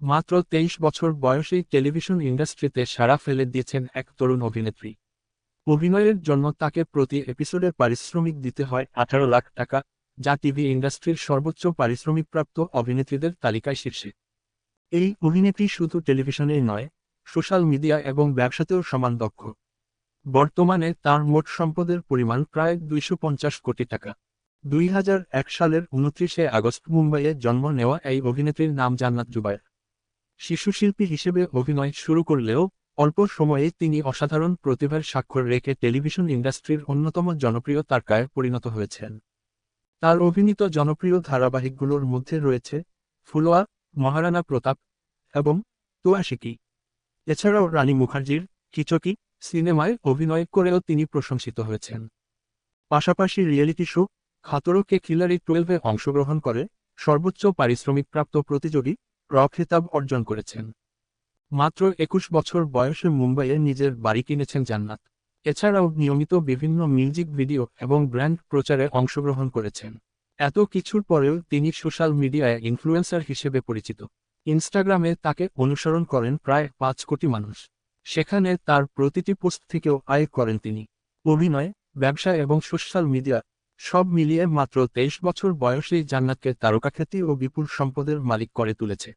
মাত্র তেইশ বছর বয়সেই টেলিভিশন ইন্ডাস্ট্রিতে সাড়া ফেলে দিয়েছেন এক তরুণ অভিনেত্রী। অভিনয়ের জন্য তাকে প্রতি এপিসোডের পারিশ্রমিক দিতে হয় আঠারো লাখ টাকা, যা টিভি ইন্ডাস্ট্রির সর্বোচ্চ পারিশ্রমিকপ্রাপ্ত অভিনেত্রীদের তালিকায় শীর্ষে। এই অভিনেত্রী শুধু টেলিভিশনেই নয়, সোশ্যাল মিডিয়া এবং ব্যবসাতেও সমান দক্ষ। বর্তমানে তার মোট সম্পদের পরিমাণ প্রায় দুইশো পঞ্চাশ কোটি টাকা। দুই হাজার এক সালের উনত্রিশে আগস্ট মুম্বাইয়ে জন্ম নেওয়া এই অভিনেত্রীর নাম জান্নাত জুবায়ের। শিশুশিল্পী হিসেবে অভিনয় শুরু করলেও অল্প সময়ে তিনি অসাধারণ প্রতিভার স্বাক্ষর রেখে টেলিভিশন ইন্ডাস্ট্রির অন্যতম জনপ্রিয় তারকায় পরিণত হয়েছেন। তার অভিনীত জনপ্রিয় ধারাবাহিকগুলোর মধ্যে রয়েছে ফুলোয়া মহারানা প্রতাপ এবং তোয়াশিকি। এছাড়াও রানী মুখার্জির কিচকি সিনেমায় অভিনয় করেও তিনি প্রশংসিত হয়েছেন। পাশাপাশি রিয়েলিটি শো খাতরকে খিলারি টুয়েলভে অংশগ্রহণ করে সর্বোচ্চ পারিশ্রমিকপ্রাপ্ত প্রতিযোগী র খেতাব অর্জন করেছেন। মাত্র একুশ বছর বয়সে মুম্বাইয়ে নিজের বাড়ি কিনেছেন জান্নাত। এছাড়াও নিয়মিত বিভিন্ন মিউজিক ভিডিও এবং ব্র্যান্ড প্রচারে অংশগ্রহণ করেছেন। এত কিছুর পরেও তিনি সোশ্যাল মিডিয়ায় ইনফ্লুয়েন্সার হিসেবে পরিচিত। ইনস্টাগ্রামে তাকে অনুসরণ করেন প্রায় পাঁচ কোটি মানুষ। সেখানে তার প্রতিটি পোস্ট থেকেও আয় করেন তিনি। অভিনয়, ব্যবসা এবং সোশ্যাল মিডিয়া সব মিলিয়ে মাত্র তেইশ বছর বয়সেই জান্নাতকে তারকাখ্যাতি ও বিপুল সম্পদের মালিক করে তুলেছে।